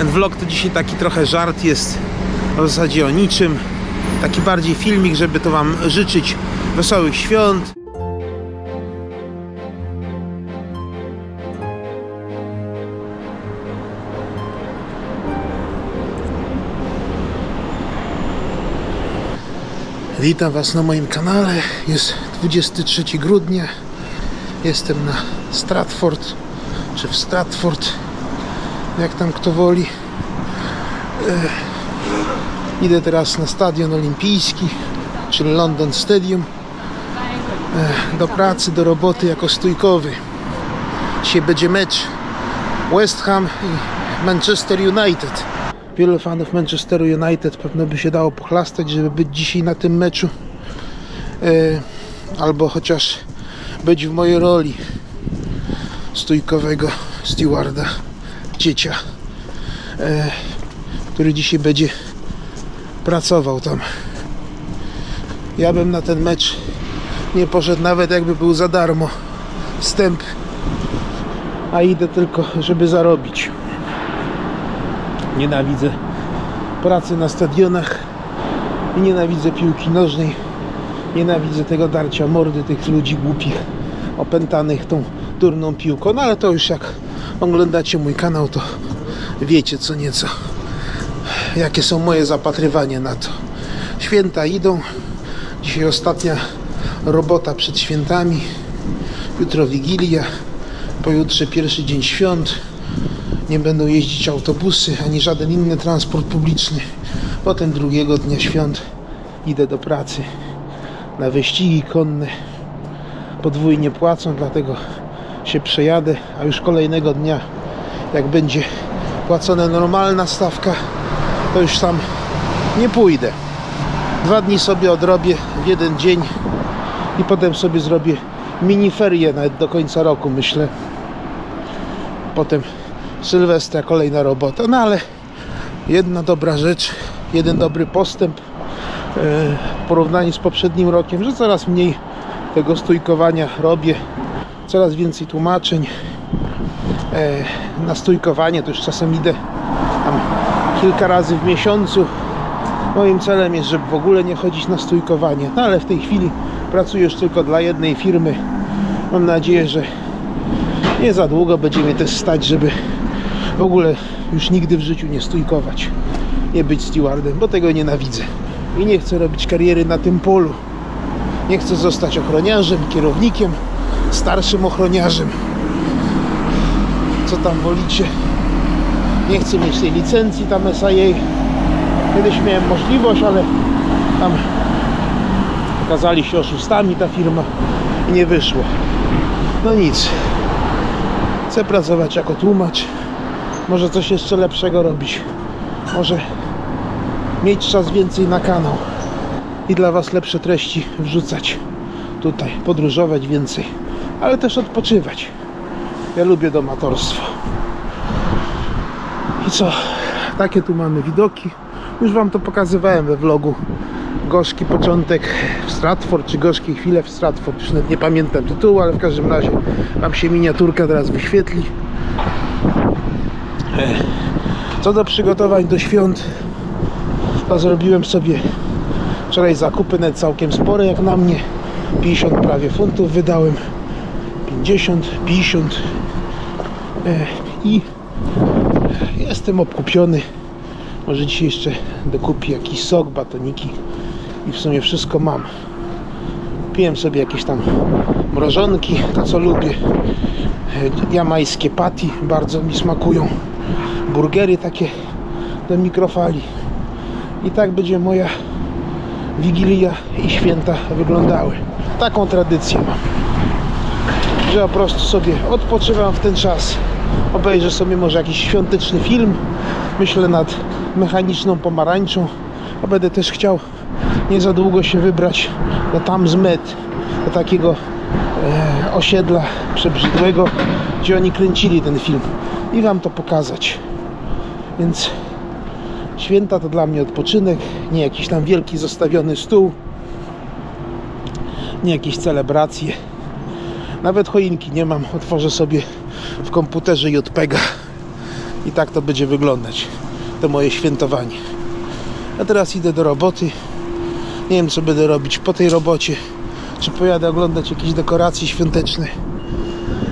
Ten vlog to dzisiaj taki trochę żart jest w zasadzie o niczym. Taki bardziej filmik, żeby to Wam życzyć wesołych świąt. Witam Was na moim kanale. Jest 23 grudnia. Jestem na Stratford, czy w Stratford, jak tam kto woli. E, idę teraz na Stadion Olimpijski, czyli London Stadium. E, do pracy, do roboty jako stójkowy. Dzisiaj będzie mecz West Ham i Manchester United. Wielu fanów Manchesteru United pewno by się dało pochlastać, żeby być dzisiaj na tym meczu. E, albo chociaż być w mojej roli stójkowego stewarda, dziecia, e, który dzisiaj będzie pracował tam. Ja bym na ten mecz nie poszedł nawet jakby był za darmo wstęp, a idę tylko, żeby zarobić. Nienawidzę pracy na stadionach i nienawidzę piłki nożnej. Nienawidzę tego darcia mordy tych ludzi głupich, opętanych tą durną piłką. No ale to już jak oglądacie mój kanał, to wiecie co nieco, jakie są moje zapatrywania na to. Święta idą. Dzisiaj ostatnia robota przed świętami. Jutro Wigilia. Pojutrze pierwszy dzień świąt. Nie będą jeździć autobusy ani żaden inny transport publiczny. Potem drugiego dnia świąt idę do pracy na wyścigi konne. Podwójnie płacą, dlatego się przejadę, a już kolejnego dnia, jak będzie płacona normalna stawka, to już tam nie pójdę. Dwa dni sobie odrobię w jeden dzień i potem sobie zrobię mini ferie nawet do końca roku, myślę. Potem Sylwestra, kolejna robota. No ale jedna dobra rzecz, jeden dobry postęp e, w porównaniu z poprzednim rokiem, że coraz mniej tego stójkowania robię, coraz więcej tłumaczeń. E, Na stójkowanie to już czasem idę tam kilka razy w miesiącu. Moim celem jest, żeby w ogóle nie chodzić na stójkowanie, no ale w tej chwili pracuję już tylko dla jednej firmy. Mam nadzieję, że nie za długo będzie mnie też stać, żeby w ogóle już nigdy w życiu nie stójkować, nie być stewardem, bo tego nienawidzę i nie chcę robić kariery na tym polu. Nie chcę zostać ochroniarzem, kierownikiem, starszym ochroniarzem. Co tam wolicie? Nie chcę mieć tej licencji tam SIA. Kiedyś miałem możliwość, ale tam okazali się oszustami ta firma i nie wyszło. No nic. Chcę pracować jako tłumacz. Może coś jeszcze lepszego robić. Może mieć czas więcej na kanał i dla Was lepsze treści wrzucać tutaj, podróżować więcej, ale też odpoczywać. Ja lubię domatorstwo. I co? Takie tu mamy widoki. Już Wam to pokazywałem we vlogu. Gorzki początek w Stratford, czy gorzkie chwile w Stratford. Już nawet nie pamiętam tytułu, ale w każdym razie Wam się miniaturka teraz wyświetli. Ech. Co do przygotowań do świąt, to zrobiłem sobie wczoraj zakupy nawet całkiem spore jak na mnie. 50 prawie funtów wydałem. 50, 50 Ech, i jestem obkupiony. Może dzisiaj jeszcze dokupię jakiś sok, batoniki i w sumie wszystko mam. Piłem sobie jakieś tam mrożonki, to co lubię. E, Jamańskie patty bardzo mi smakują. Burgery takie do mikrofali. I tak będzie moja Wigilia i święta wyglądały. Taką tradycję mam. Że po prostu sobie odpoczywam w ten czas. Obejrzę sobie może jakiś świąteczny film. Myślę nad mechaniczną pomarańczą. A będę też chciał nie za długo się wybrać do Tamsmed, do takiego e, osiedla przebrzydłego, gdzie oni kręcili ten film i Wam to pokazać. Więc święta to dla mnie odpoczynek, nie jakiś tam wielki zostawiony stół, nie jakieś celebracje. Nawet choinki nie mam, otworzę sobie w komputerze JPEGa I tak to będzie wyglądać. To moje świętowanie. A teraz idę do roboty. Nie wiem, co będę robić po tej robocie. Czy pojadę oglądać jakieś dekoracje świąteczne.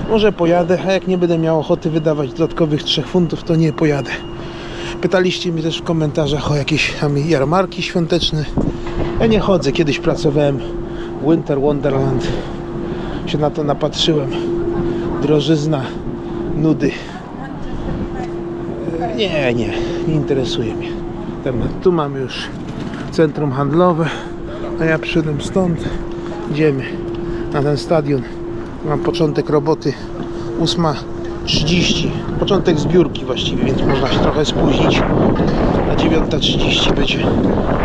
Może pojadę, a jak nie będę miał ochoty wydawać dodatkowych 3 funtów, to nie pojadę. Pytaliście mnie też w komentarzach o jakieś tam jarmarki świąteczne. Ja nie chodzę. Kiedyś pracowałem w Winter Wonderland. Się na to napatrzyłem. Drożyzna, nudy. E, Nie, nie, nie interesuje mnie temat. Tu mamy już centrum handlowe, a ja przyszedłem stąd. Idziemy na ten stadion. Mam początek roboty 8.30. Początek zbiórki właściwie, więc można się trochę spóźnić. Na 9.30 będzie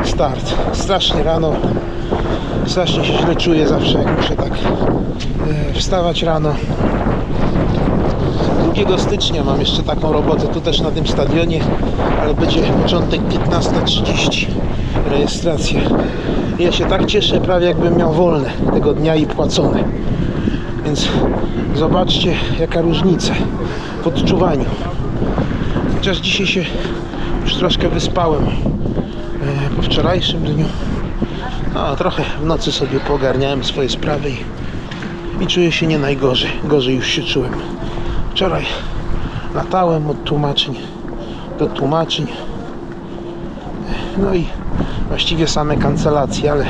start. Strasznie rano. Strasznie się źle czuję zawsze, jak muszę tak e, wstawać rano. 2 stycznia mam jeszcze taką robotę tu też na tym stadionie, ale będzie początek 15.30 rejestracja. Ja się tak cieszę, prawie jakbym miał wolne tego dnia i płacone. Więc zobaczcie jaka różnica w odczuwaniu. Chociaż dzisiaj się już troszkę wyspałem e, po wczorajszym dniu. No, trochę w nocy sobie pogarniałem swoje sprawy i, i czuję się nie najgorzej. Gorzej już się czułem. Wczoraj latałem od tłumaczeń do tłumaczeń. No i właściwie same kancelacje, ale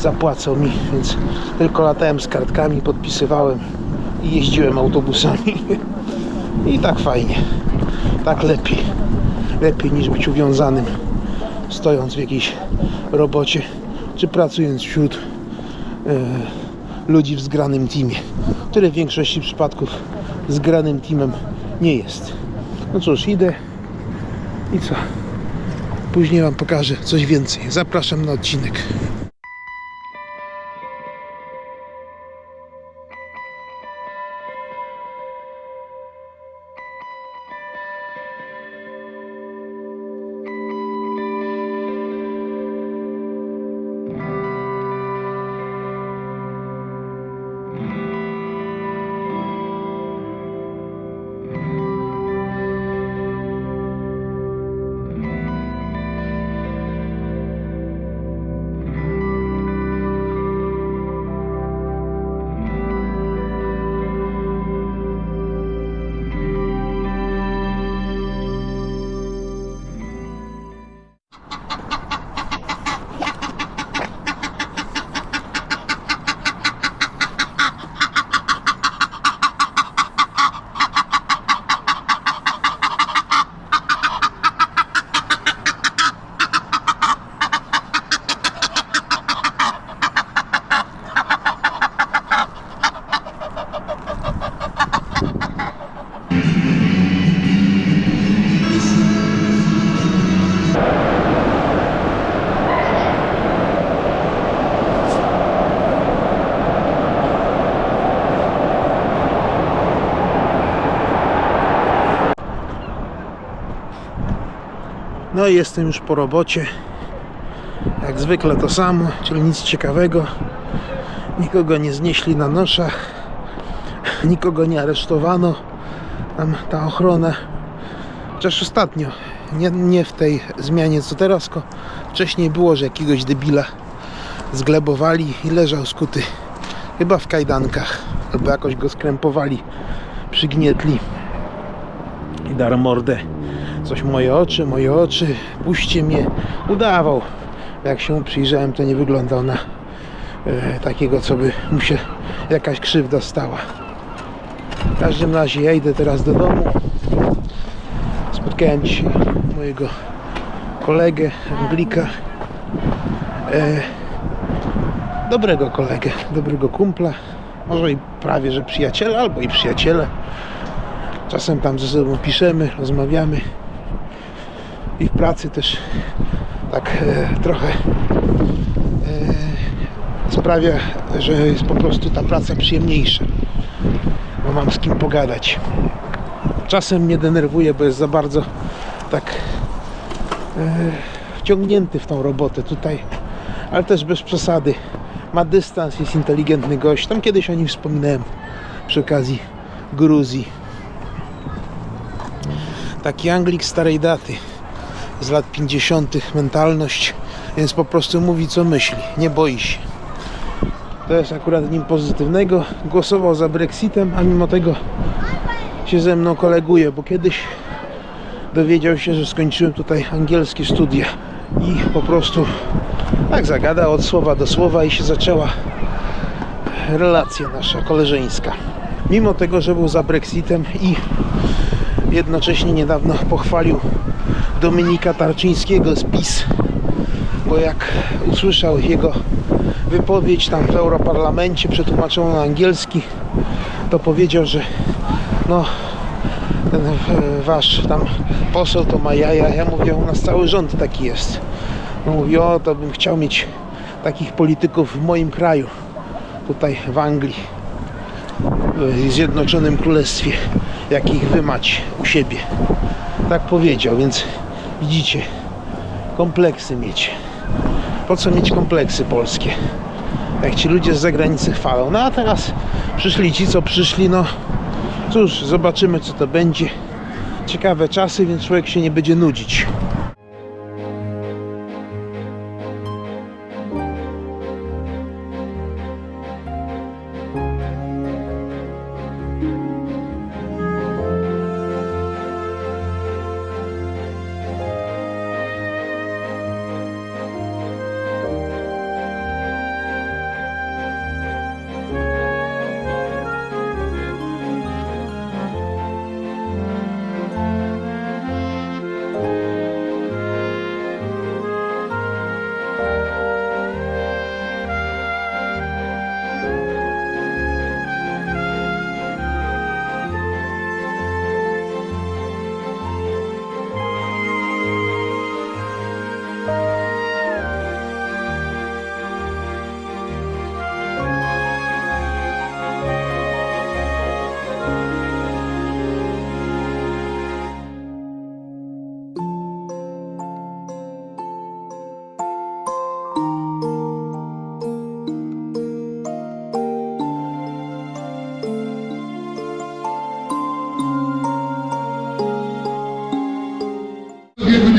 zapłacą mi, więc tylko latałem z kartkami, podpisywałem i jeździłem autobusami. I tak fajnie. Tak lepiej. Lepiej niż być uwiązanym stojąc w jakiejś robocie czy pracując wśród e, ludzi w zgranym teamie, które w większości przypadków zgranym teamem nie jest. No cóż, idę i co? Później Wam pokażę coś więcej. Zapraszam na odcinek. I jestem już po robocie. Jak zwykle to samo, czyli nic ciekawego. Nikogo nie znieśli na noszach. Nikogo nie aresztowano. Tam ta ochrona. Chociaż ostatnio, nie, nie w tej zmianie co teraz, tylko wcześniej było, że jakiegoś debila zglebowali i leżał skuty. Chyba w kajdankach. Albo jakoś go skrępowali, przygnietli i dar mordę. Coś moje oczy, moje oczy, puśćcie mnie. Udawał. Jak się przyjrzałem, to nie wyglądał na e, takiego, co by mu się jakaś krzywda stała. W każdym razie ja idę teraz do domu. Spotkałem dzisiaj mojego kolegę, Anglika. E, dobrego kolegę, dobrego kumpla. Może i prawie, że przyjaciela, albo i przyjaciele. Czasem tam ze sobą piszemy, rozmawiamy. I w pracy też tak e, trochę e, sprawia, że jest po prostu ta praca przyjemniejsza. Bo mam z kim pogadać. Czasem mnie denerwuje, bo jest za bardzo tak e, wciągnięty w tą robotę tutaj, ale też bez przesady. Ma dystans, jest inteligentny gość. Tam kiedyś o nim wspominałem przy okazji Gruzji. Taki Anglik starej daty z lat 50. mentalność, więc po prostu mówi co myśli, nie boi się. To jest akurat nim pozytywnego. Głosował za Brexitem, a mimo tego się ze mną koleguje, bo kiedyś dowiedział się, że skończyłem tutaj angielskie studia i po prostu tak zagadał od słowa do słowa i się zaczęła relacja nasza koleżeńska. Mimo tego, że był za Brexitem i jednocześnie niedawno pochwalił Dominika Tarczyńskiego z PiS, bo jak usłyszał jego wypowiedź tam w Europarlamencie przetłumaczoną na angielski, to powiedział, że no ten e, wasz tam poseł to ma jaja. Ja mówię, u nas cały rząd taki jest. No mówi, o to bym chciał mieć takich polityków w moim kraju, tutaj w Anglii, w Zjednoczonym Królestwie, jakich wy macie u siebie. Tak powiedział, więc widzicie, kompleksy mieć. Po co mieć kompleksy polskie? Jak ci ludzie z zagranicy chwalą. No a teraz przyszli ci, co przyszli, no cóż, zobaczymy co to będzie. Ciekawe czasy, więc człowiek się nie będzie nudzić.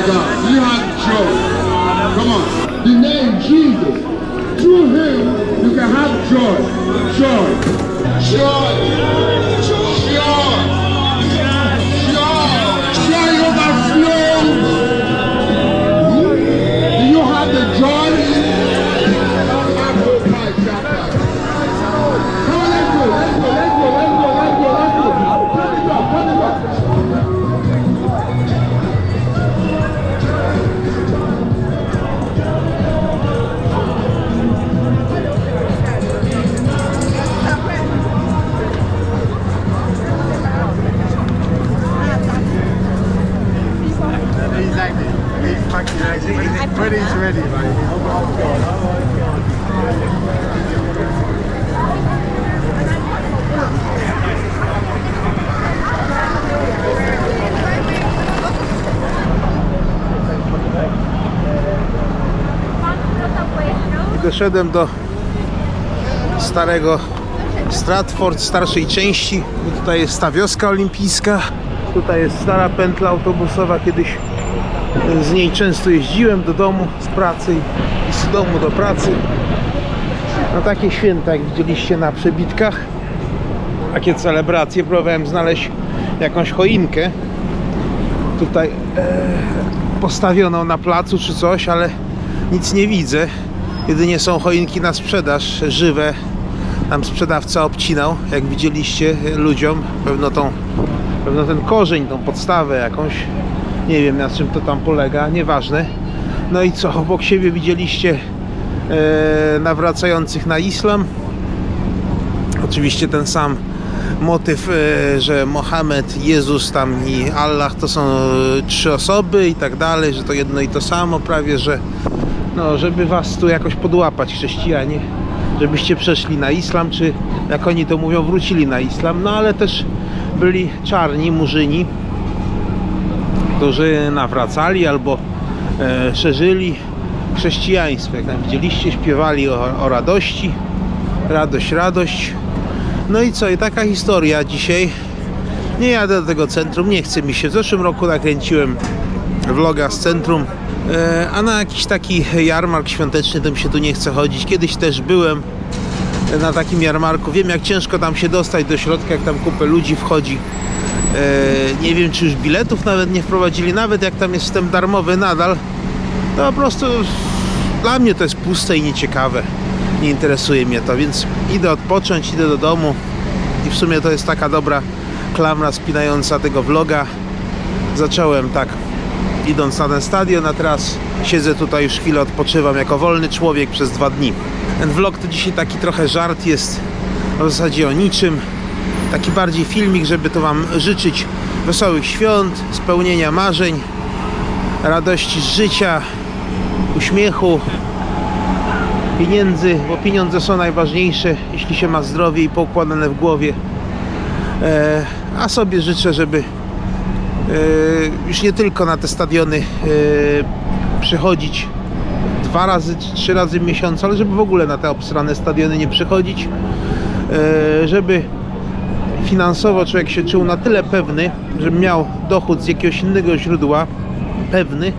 my God. You have joy? Come on. The name Jesus. Through him, you can have. Joy. Joy. Joy. I doszedłem do starego Stratford, starszej części. Tutaj jest ta wioska olimpijska. Tutaj jest stara pętla autobusowa. Kiedyś z niej często jeździłem do domu z pracy i z domu do pracy. Na takie święta, jak widzieliście na przebitkach. Takie celebracje. Próbowałem znaleźć jakąś choinkę. Tutaj e, postawioną na placu czy coś, ale nic nie widzę. Jedynie są choinki na sprzedaż, żywe. Tam sprzedawca obcinał, jak widzieliście, ludziom. Pewno, tą, pewno ten korzeń, tą podstawę jakąś. Nie wiem na czym to tam polega, nieważne. No i co, obok siebie widzieliście e, nawracających na islam. Oczywiście ten sam motyw, e, że Mohamed, Jezus tam i Allah to są e, trzy osoby i tak dalej, że to jedno i to samo prawie, że no, żeby was tu jakoś podłapać chrześcijanie, żebyście przeszli na islam, czy jak oni to mówią, wrócili na islam, no ale też byli czarni murzyni, którzy nawracali albo e, szerzyli chrześcijaństwo. Jak tam widzieliście, śpiewali o, o radości, radość, radość. No i co, i taka historia dzisiaj. Nie jadę do tego centrum, nie chce mi się. W zeszłym roku nakręciłem vloga z centrum, a na jakiś taki jarmark świąteczny to mi się tu nie chce chodzić. Kiedyś też byłem na takim jarmarku. Wiem jak ciężko tam się dostać do środka, jak tam kupę ludzi wchodzi. E, nie wiem czy już biletów nawet nie wprowadzili, nawet jak tam jest wstęp darmowy nadal. To po prostu dla mnie to jest puste i nieciekawe. Nie interesuje mnie to, więc idę odpocząć, idę do domu i w sumie to jest taka dobra klamra spinająca tego vloga. Zacząłem tak idąc na ten stadion, a teraz siedzę tutaj już chwilę, odpoczywam jako wolny człowiek przez dwa dni. Ten vlog to dzisiaj taki trochę żart jest w zasadzie o niczym. Taki bardziej filmik, żeby to Wam życzyć wesołych świąt, spełnienia marzeń, radości z życia, uśmiechu, pieniędzy, bo pieniądze są najważniejsze, jeśli się ma zdrowie i poukładane w głowie. E, a sobie życzę, żeby już nie tylko na te stadiony e, przychodzić dwa razy, trzy razy w miesiącu, ale żeby w ogóle na te obsrane stadiony nie przychodzić, e, żeby finansowo człowiek się czuł na tyle pewny, żeby miał dochód z jakiegoś innego źródła, pewny,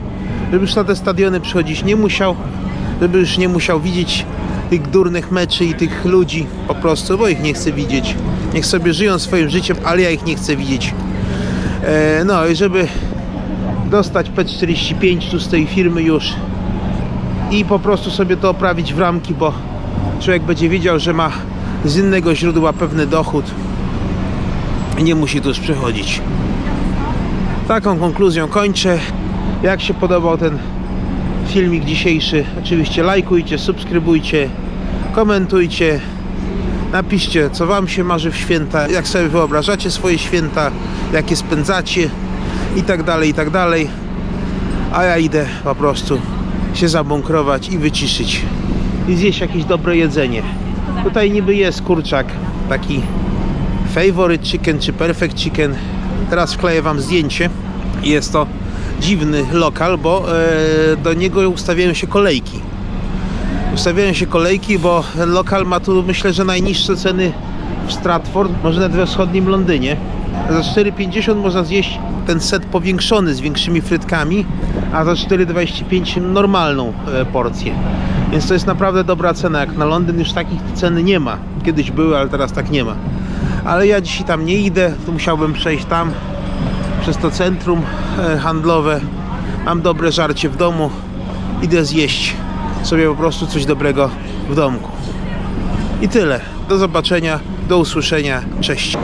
żeby już na te stadiony przychodzić nie musiał, żeby już nie musiał widzieć tych durnych meczy i tych ludzi po prostu, bo ich nie chcę widzieć. Niech sobie żyją swoim życiem, ale ja ich nie chcę widzieć. E, no i żeby dostać P45 tu z tej firmy już i po prostu sobie to oprawić w ramki, bo człowiek będzie wiedział, że ma z innego źródła pewny dochód i nie musi tu już przychodzić. Taką konkluzją kończę. Jak się podobał ten filmik dzisiejszy, oczywiście lajkujcie, subskrybujcie, komentujcie, napiszcie co Wam się marzy w święta, jak sobie wyobrażacie swoje święta, jakie spędzacie i tak dalej, i tak dalej. A ja idę po prostu się zabunkrować i wyciszyć i zjeść jakieś dobre jedzenie. Tutaj niby jest kurczak, taki favorite chicken czy perfect chicken. Teraz wkleję Wam zdjęcie. Jest to dziwny lokal, bo e, do niego ustawiają się kolejki. Ustawiają się kolejki, bo lokal ma tu myślę, że najniższe ceny w Stratford, może nawet we wschodnim Londynie. Za 4,50 można zjeść ten set powiększony z większymi frytkami, a za 4,25 normalną e, porcję. Więc to jest naprawdę dobra cena. Jak na Londyn już takich ceny nie ma. Kiedyś były, ale teraz tak nie ma. Ale ja dzisiaj tam nie idę, to musiałbym przejść tam przez to centrum e, handlowe. Mam dobre żarcie w domu. Idę zjeść sobie po prostu coś dobrego w domku. I tyle. Do zobaczenia, do usłyszenia. Cześć.